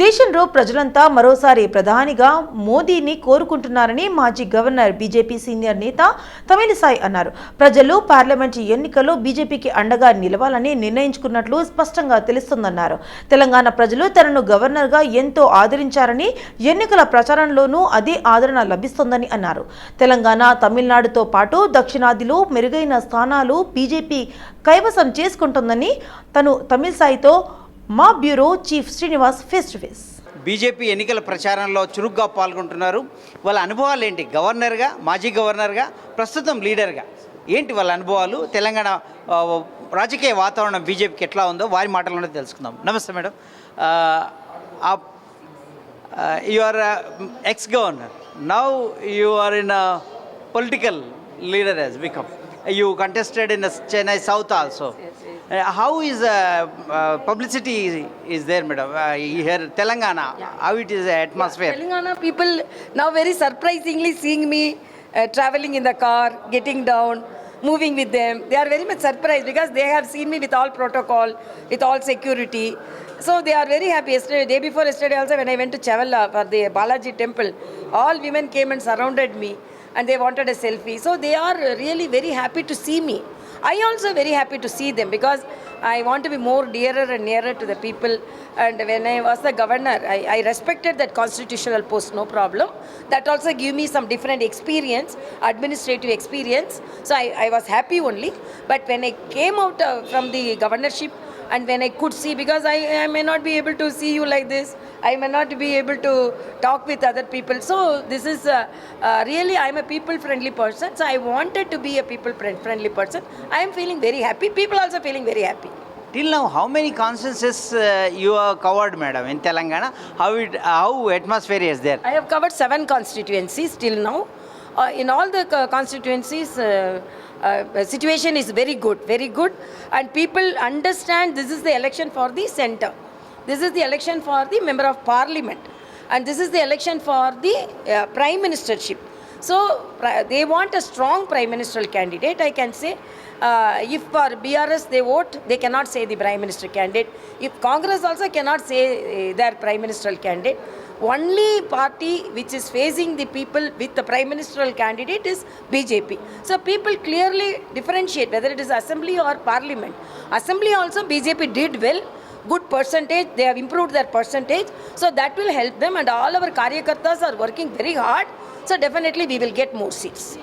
దేశంలో ప్రజలంతా మరోసారి ప్రధానిగా మోదీని కోరుకుంటున్నారని మాజీ గవర్నర్ బీజేపీ సీనియర్ నేత తమిళిసాయి అన్నారు. ప్రజలు పార్లమెంట్ ఎన్నికల్లో బీజేపీకి అండగా నిలవాలని నిర్ణయించుకున్నట్లు స్పష్టంగా తెలుస్తోందన్నారు. తెలంగాణ ప్రజలు తనను గవర్నర్గా ఎంతో ఆదరించారని ఎన్నికల ప్రచారంలోనూ అదే ఆదరణ లభిస్తోందని అన్నారు. తెలంగాణ తమిళనాడుతో పాటు దక్షిణాదిలో మెరుగైన స్థానాలు బీజేపీ కైవసం చేసుకుంటుందని తను తమిళసాయితో మా bureau chief Srinivas face to face. BJP ఎన్నికల ప్రచారంలో చురుగ్గా పాల్గొంటున్నారు. వాళ్ళ అనుభవాలు ఏంటి గవర్నర్గా మాజీ గవర్నర్గా ప్రస్తుతం లీడర్గా? ఏంటి వాళ్ళ అనుభవాలు? తెలంగాణ రాజకీయ వాతావరణం బీజేపీకి ఎట్లా ఉందో వారి మాటల్లోనే తెలుసుకుందాం. నమస్తే madam. You are ex governor now you are in political leader he's become you contested in Chennai South also Uh, how is uh, uh, publicity is there, madam? Uh, here, Telangana, yeah. how it is atmosphere? Yeah, Telangana people now very surprisingly seeing me traveling in the car, getting down, moving with them. They are very much surprised because they have seen me with all protocol, with all security. So they are very happy. Yesterday, day before yesterday also, when I went to Chavalla for the Balaji temple, all women came and surrounded me and they wanted a selfie. So they are really very happy to see me. I also very happy to see them because I want to be more dearer and nearer to the people. And when I was the governor, I, I respected that constitutional post, no problem. That also gave me some different experience, administrative experience. So I, I was happy only. But when I came out uh, from the governorship and when I could see, because I, I may not be able to see you like this, I may not be able to talk with other people. So this is uh, uh, really, I'm a people-friendly person. So I wanted to be a people-friendly person. I am feeling very happy. People also feeling very happy. Till now, how many consensus uh, you have covered, madam, in Telangana? How it, how atmosphere is there? I have covered seven constituencies till now. Uh, in all the co- constituencies, uh, uh, situation is very good, very good, and people understand this is the election for the center. This is the election for the member of parliament, and this is the election for the uh, prime ministership. So they want a strong prime ministerial candidate. I can say, uh, if for BRS they vote, they cannot say the prime minister candidate. If Congress also cannot say uh, their prime ministerial candidate, only party which is facing the people with the prime ministerial candidate is BJP. So people clearly differentiate whether it is assembly or parliament. Assembly also BJP did well. Good percentage, they have improved their percentage, so that will help them. And all our karyakartas are working very hard, so definitely we will get more seats.